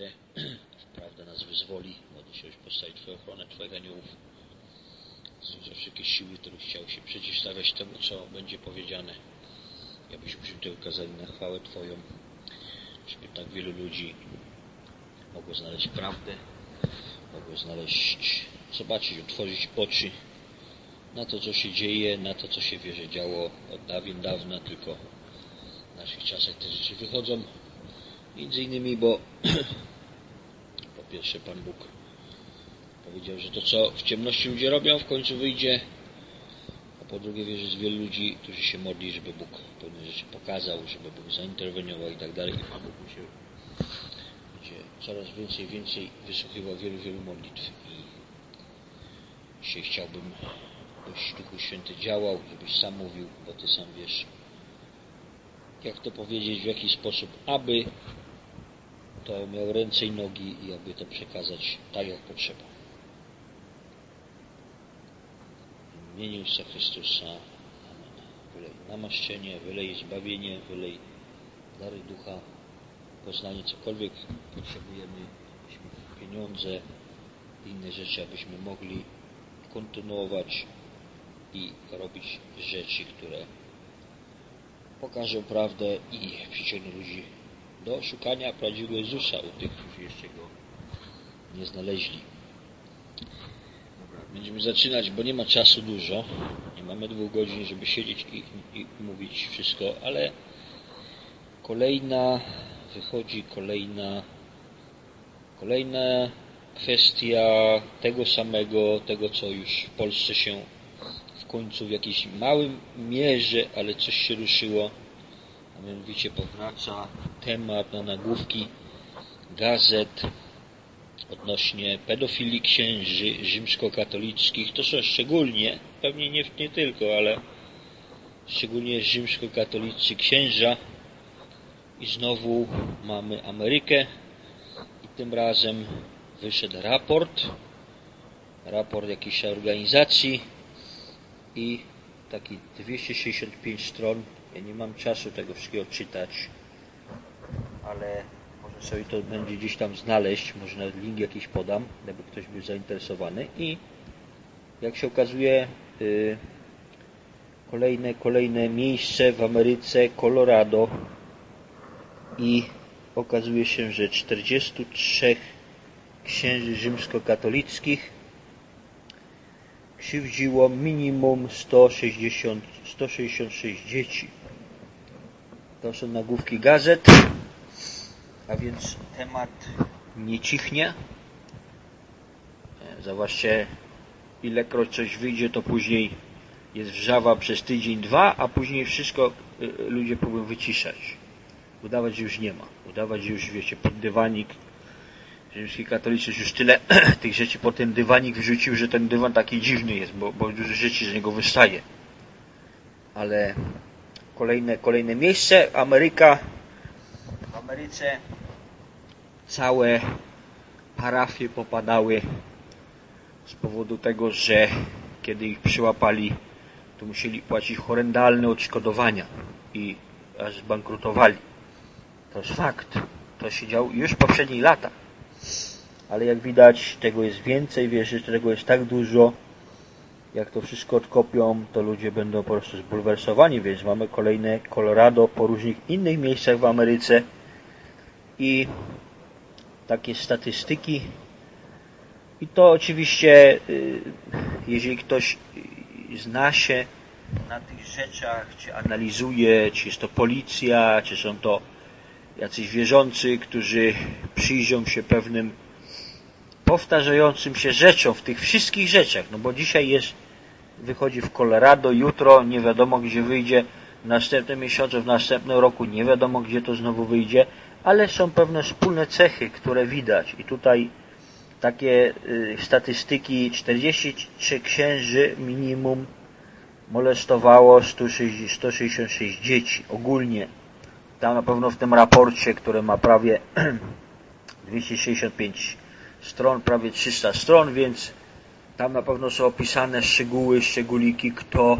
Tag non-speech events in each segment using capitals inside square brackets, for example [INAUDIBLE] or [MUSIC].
prawdę. [CLEARS THROAT] Prawda nas wyzwoli. Modlę się, postawić Twoją ochronę, Twoich aniołów. Za wszystkie siły, które chciał się przeciwstawiać temu, co będzie powiedziane. Abyśmy się ukazali na chwałę Twoją. Żeby tak wielu ludzi mogło znaleźć prawdę, mogło znaleźć, zobaczyć, otworzyć oczy na to, co się dzieje, na to, co się wierzy działo od dawien dawna, tylko w naszych czasach te rzeczy wychodzą. Między innymi, bo [CLEARS THROAT] pierwsze Pan Bóg powiedział, że to, co w ciemności ludzie robią, w końcu wyjdzie, a po drugie wierzy z wielu ludzi, którzy się modli, żeby Bóg pewne rzeczy pokazał, żeby Bóg zainterweniował i tak dalej. I Pan Bóg się będzie coraz więcej, więcej wysłuchiwał wielu, wielu modlitw i dzisiaj chciałbym, byś Duchu Święty działał, żebyś sam mówił, bo Ty sam wiesz, jak to powiedzieć, w jaki sposób, aby to miał ręce i nogi i aby to przekazać tak, jak potrzeba. W imieniu Jezusa Chrystusa. Amen. Wylej namaszczenie, wylej zbawienie, wylej dary ducha, poznanie, cokolwiek potrzebujemy, pieniądze, inne rzeczy, abyśmy mogli kontynuować i robić rzeczy, które pokażą prawdę i przyciągną ludzi do szukania prawdziwego Jezusa u tych, którzy jeszcze Go nie znaleźli. Będziemy zaczynać, bo nie ma czasu dużo. Nie mamy dwóch godzin, żeby siedzieć i, i mówić wszystko, ale kolejna wychodzi kolejna kolejna kwestia tego samego, tego co już w Polsce się w końcu w jakiejś małym mierze, ale coś się ruszyło, mianowicie powraca temat na nagłówki gazet odnośnie pedofilii księży rzymskokatolickich. To są szczególnie, pewnie nie, nie tylko, ale szczególnie rzymskokatolicy księża. I znowu mamy Amerykę i tym razem wyszedł raport, raport jakiejś organizacji i taki 265 stron. Ja nie mam czasu tego wszystkiego czytać, ale może sobie to będzie gdzieś tam znaleźć, może nawet link jakiś podam, gdyby ktoś był zainteresowany i jak się okazuje yy, kolejne, kolejne miejsce w Ameryce, Colorado i okazuje się, że 43 księży rzymskokatolickich krzywdziło minimum 160, 166 dzieci. To są nagłówki gazet, a więc temat nie cichnie. Zobaczcie, ilekroć coś wyjdzie, to później jest wrzawa przez tydzień, dwa, a później wszystko ludzie próbują wyciszać. Udawać, że już nie ma. Udawać, że już, wiecie, pod dywanik rzymski katolicy już tyle [CLEARS THROAT] tych rzeczy po ten dywanik wrzucił, że ten dywan taki dziwny jest, bo, bo dużo rzeczy z niego wystaje. Ale kolejne, kolejne miejsce, Ameryka, w Ameryce całe parafie popadały z powodu tego, że kiedy ich przyłapali, to musieli płacić horrendalne odszkodowania i aż zbankrutowali. To jest fakt. To się działo już w poprzednich latach. Ale jak widać, tego jest więcej, wierzy, tego jest tak dużo. Jak to wszystko odkopią, to ludzie będą po prostu zbulwersowani, więc mamy kolejne Colorado po różnych innych miejscach w Ameryce i takie statystyki. I to oczywiście, y, jeżeli ktoś zna się na tych rzeczach, czy analizuje, czy jest to policja, czy są to jacyś wierzący, którzy przyjrzą się pewnym powtarzającym się rzeczom w tych wszystkich rzeczach, no bo dzisiaj jest, wychodzi w Colorado, jutro nie wiadomo gdzie wyjdzie, w następnym miesiącu, w następnym roku nie wiadomo gdzie to znowu wyjdzie, ale są pewne wspólne cechy, które widać. I tutaj takie y, statystyki 43 księży minimum molestowało 166 dzieci ogólnie. Tam na pewno w tym raporcie, który ma prawie [CLEARS THROAT] 265 stron, prawie 300 stron, więc tam na pewno są opisane szczegóły, szczególiki, kto,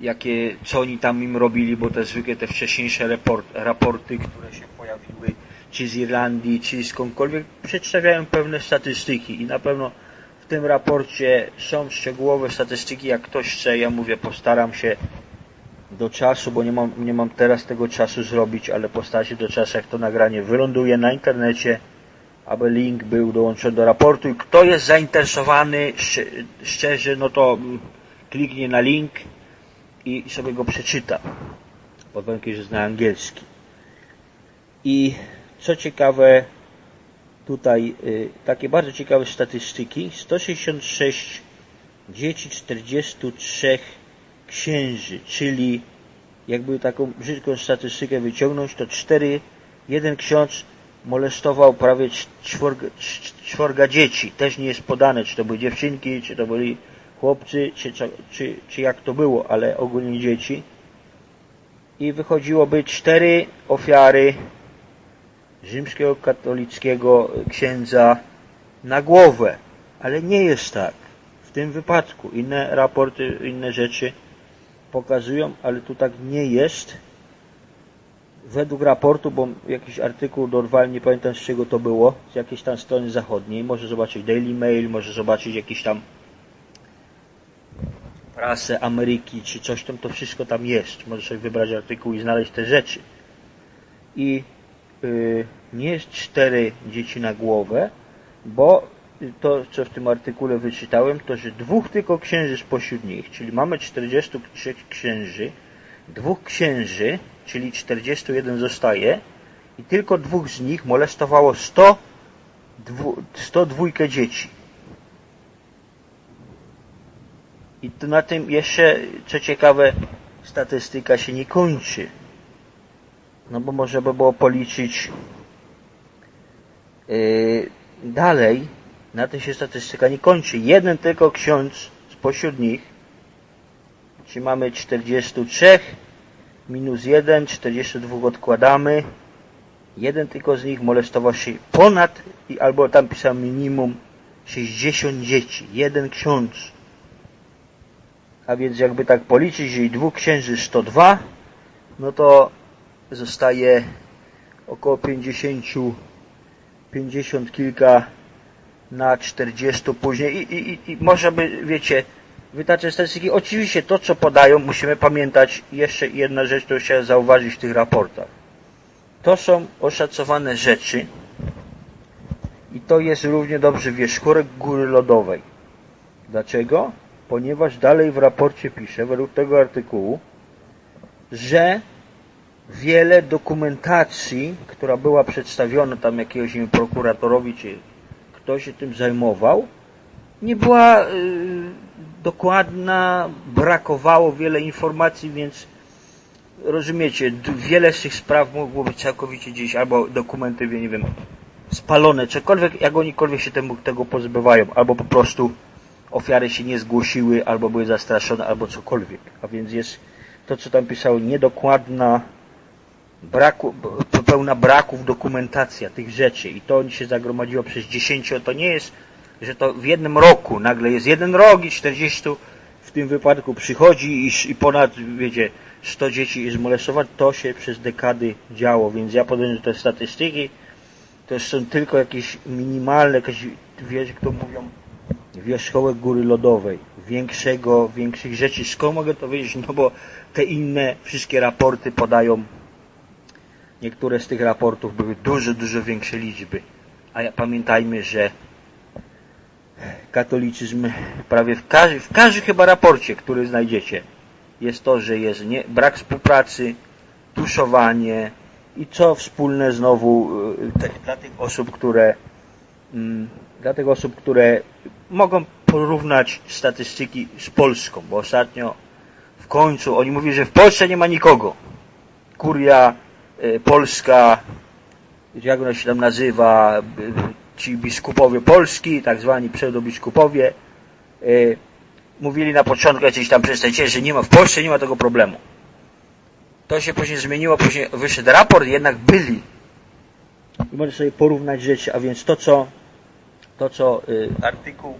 jakie, co oni tam im robili, bo te zwykłe te wcześniejsze raport, raporty, które się pojawiły, czy z Irlandii, czy skądkolwiek, przedstawiają pewne statystyki. I na pewno w tym raporcie są szczegółowe statystyki, jak ktoś chce, ja mówię, postaram się do czasu, bo nie mam, nie mam teraz tego czasu zrobić, ale postaram się do czasu, jak to nagranie wyląduje na internecie, aby link był dołączony do raportu i kto jest zainteresowany szcz- szczerze, no to mm, kliknie na link i sobie go przeczyta. Pod warunkiem, że zna angielski. I co ciekawe, tutaj y, takie bardzo ciekawe statystyki. 166 dzieci, 43 księży, czyli jakby taką brzydką statystykę wyciągnąć, to 4, jeden ksiądz molestował prawie czworga, czworga dzieci. Też nie jest podane, czy to były dziewczynki, czy to byli chłopcy, czy, czy, czy jak to było, ale ogólnie dzieci. I wychodziłoby cztery ofiary rzymskiego katolickiego księdza na głowę. Ale nie jest tak w tym wypadku. Inne raporty, inne rzeczy pokazują, ale tu tak nie jest. Według raportu, bo jakiś artykuł dorwałem, nie pamiętam z czego to było, z jakiejś tam strony zachodniej, może zobaczyć Daily Mail, może zobaczyć jakiś tam prasę Ameryki, czy coś tam, to wszystko tam jest. Możesz sobie wybrać artykuł i znaleźć te rzeczy. I y, nie jest cztery dzieci na głowę, bo to, co w tym artykule wyczytałem, to, że dwóch tylko księży spośród nich, czyli mamy 43 księży, dwóch księży, czyli 41 zostaje i tylko dwóch z nich molestowało 100, dwu, 102 dzieci. I to na tym jeszcze, co ciekawe, statystyka się nie kończy. No bo można by było policzyć yy, dalej, na tym się statystyka nie kończy. Jeden tylko ksiądz spośród nich, czyli mamy 43, minus 1, 42 odkładamy, jeden tylko z nich molestował się ponad, i albo tam pisał minimum 60 dzieci. Jeden ksiądz. A więc jakby tak policzyć, jeżeli dwóch księży 102, no to zostaje około 50, 50 kilka na 40 później i, i, i- i może by, wiecie, wytaczać statystyki. Oczywiście to, co podają, musimy pamiętać jeszcze jedna rzecz, którą chciałem zauważyć w tych raportach. To są oszacowane rzeczy i to jest równie dobrze wierzchołek góry lodowej. Dlaczego? Ponieważ dalej w raporcie pisze, według tego artykułu, że wiele dokumentacji, która była przedstawiona tam jakiegoś prokuratorowi, czy ktoś się tym zajmował, nie była y, dokładna, brakowało wiele informacji, więc rozumiecie, wiele z tych spraw mogło być całkowicie gdzieś, albo dokumenty, nie wiem, spalone, cokolwiek, jak onikolwiek się temu, tego pozbywają, albo po prostu ofiary się nie zgłosiły, albo były zastraszone, albo cokolwiek. A więc jest to, co tam pisało, niedokładna, braku, pełna braków dokumentacja tych rzeczy i to się zagromadziło przez 10, to nie jest, że to w jednym roku nagle jest jeden rok i 40 w tym wypadku przychodzi i, i ponad, wiecie, 100 dzieci jest molestować, to się przez dekady działo, więc ja podejrzewam, te statystyki to są tylko jakieś minimalne, jakieś, wiesz, jak to mówią, wierzchołek góry lodowej, większego, większych rzeczy. Skąd mogę to wiedzieć? No bo te inne wszystkie raporty podają, niektóre z tych raportów były dużo, dużo większe liczby. A ja pamiętajmy, że katolicyzm prawie w, każdym, w każdym chyba raporcie, który znajdziecie, jest to, że jest nie, brak współpracy, tuszowanie i co wspólne znowu y, te, dla tych osób, które mm, dla tych osób, które mogą porównać statystyki z Polską, bo ostatnio w końcu oni mówili, że w Polsce nie ma nikogo. Kuria y, polska, jak ona się tam nazywa, y, ci biskupowie polski, tak zwani pseudobiskupowie, y, mówili na początku jacyś tam przedstawiciele, że nie ma w Polsce nie ma tego problemu. To się później zmieniło, później wyszedł raport, jednak byli. I możesz sobie porównać rzeczy, a więc to co, to co y, artykuł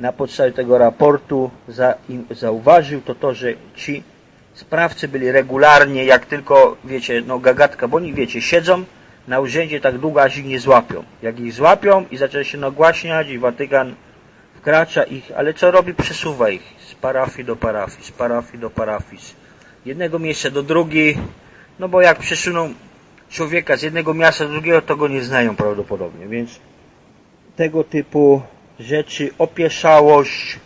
na podstawie tego raportu za, im, zauważył, to to, że ci sprawcy byli regularnie, jak tylko, wiecie, no gagatka, bo oni, wiecie, siedzą na urzędzie tak długo, aż ich nie złapią. Jak ich złapią i zaczyna się nagłaśniać i Watykan wkracza ich, ale co robi? Przesuwa ich z parafii do parafii, z parafii do parafii, z jednego miejsca do drugiej, no bo jak przesuną człowieka z jednego miasta do drugiego, to go nie znają prawdopodobnie, więc tego typu rzeczy, opieszałość,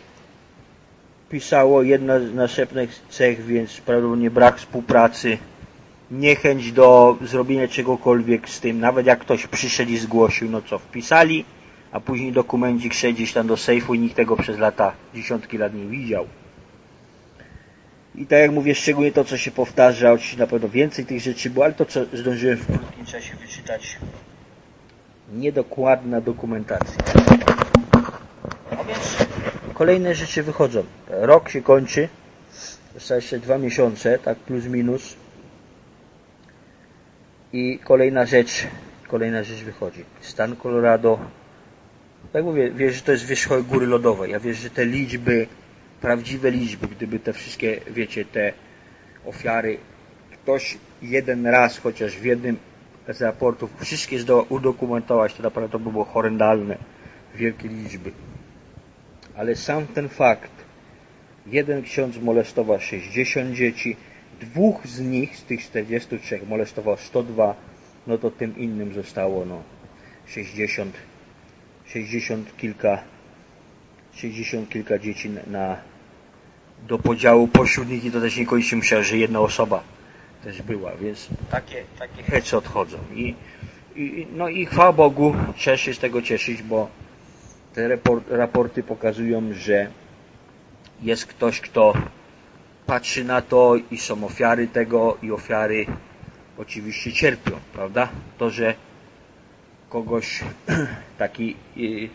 pisało jedna z następnych cech, więc prawdopodobnie brak współpracy, niechęć do zrobienia czegokolwiek z tym, nawet jak ktoś przyszedł i zgłosił, no co, wpisali, a później dokumencik szedł gdzieś tam do sejfu i nikt tego przez lata, dziesiątki lat nie widział. I tak jak mówię, szczególnie to, co się powtarza, oczywiście na pewno więcej tych rzeczy było, ale to, co zdążyłem w krótkim czasie wyczytać, niedokładna dokumentacja. A więc kolejne rzeczy wychodzą. Rok się kończy, zostało jeszcze dwa miesiące, tak plus minus. I kolejna rzecz, kolejna rzecz wychodzi. Stan Colorado, tak mówię, wiesz, że to jest wierzchołek góry lodowej. Ja wiesz, że te liczby, prawdziwe liczby, gdyby te wszystkie, wiecie, te ofiary, ktoś jeden raz, chociaż w jednym z raportów, wszystkie zdołał udokumentować, to naprawdę to by było horrendalne, wielkie liczby. Ale sam ten fakt, jeden ksiądz molestował 60 dzieci, dwóch z nich, z tych 43 molestował 102, no to tym innym zostało no 60, 60 kilka, 60 kilka dzieci na, do podziału pośród nich i to też niekoniecznie musiało, że jedna osoba też była, więc takie, takie hecy odchodzą. I, i no i chwała Bogu, trzeba się z tego cieszyć, bo te raport, raporty pokazują, że jest ktoś, kto patrzy na to i są ofiary tego i ofiary oczywiście cierpią, prawda? To, że kogoś [CLEARS THROAT] taki, y,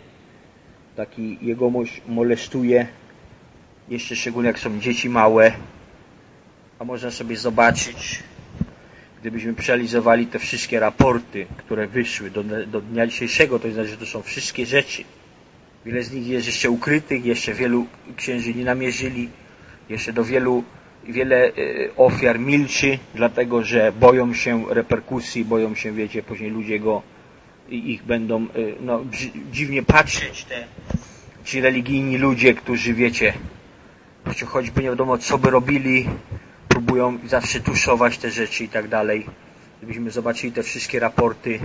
taki jegomość molestuje, jeszcze szczególnie jak są dzieci małe, a można sobie zobaczyć, gdybyśmy przeanalizowali te wszystkie raporty, które wyszły do, do dnia dzisiejszego, to znaczy, że to są wszystkie rzeczy. Wiele z nich jest jeszcze ukrytych, jeszcze wielu księży nie namierzyli, jeszcze do wielu wiele e, ofiar milczy, dlatego że boją się reperkusji, boją się, wiecie, później ludzie go ich będą e, no, dziwnie patrzeć, te ci religijni ludzie, którzy, wiecie, choćby nie wiadomo co by robili, próbują zawsze tuszować te rzeczy i tak dalej. Gdybyśmy zobaczyli te wszystkie raporty,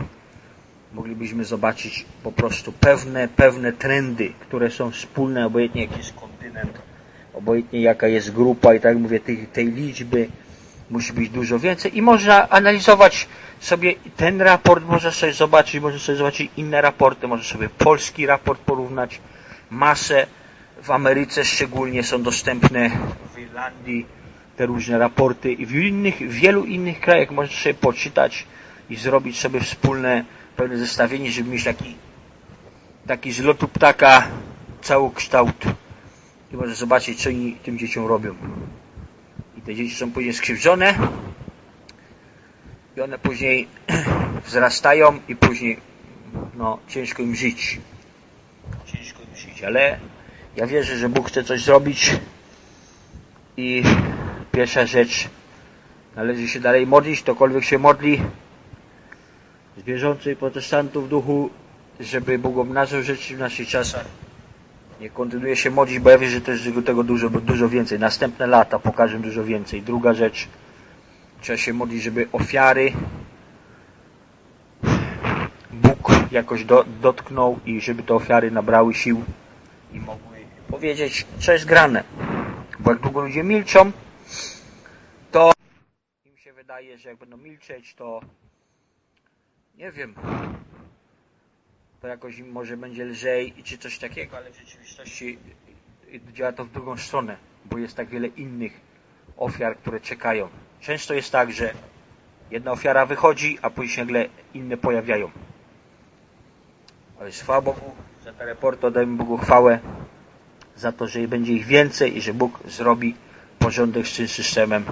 moglibyśmy zobaczyć po prostu pewne, pewne trendy, które są wspólne, obojętnie jaki jest kontynent, obojętnie jaka jest grupa i tak mówię, tej, tej liczby musi być dużo więcej i można analizować sobie ten raport, można sobie zobaczyć, można sobie zobaczyć inne raporty, można sobie polski raport porównać, masę w Ameryce szczególnie są dostępne w Irlandii te różne raporty i w innych, wielu innych krajach można sobie poczytać i zrobić sobie wspólne pewne zestawienie, żeby mieć taki taki z lotu ptaka całokształt i może zobaczyć, co oni tym dzieciom robią. I te dzieci są później skrzywdzone i one później [CLEARS THROAT] wzrastają i później no, ciężko im żyć. Ciężko im żyć, ale ja wierzę, że Bóg chce coś zrobić i pierwsza rzecz należy się dalej modlić, ktokolwiek się modli z bieżącej protestantów duchu, żeby Bóg obnażył rzeczy w naszych czasach nie kontynuuje się modlić, bo ja wiem, że to jest tego dużo, dużo więcej. Następne lata pokażę dużo więcej. Druga rzecz, trzeba się modlić, żeby ofiary Bóg jakoś do, dotknął i żeby te ofiary nabrały sił i mogły powiedzieć, co jest grane. Bo jak długo ludzie milczą, to im się wydaje, że jak będą milczeć, to nie wiem, to jakoś może będzie lżej czy coś takiego, ale w rzeczywistości działa to w drugą stronę, bo jest tak wiele innych ofiar, które czekają. Często jest tak, że jedna ofiara wychodzi, a później nagle inne pojawiają. Ale chwała Bogu za te reporty, oddajmy Bogu chwałę za to, że będzie ich więcej i że Bóg zrobi porządek z tym systemem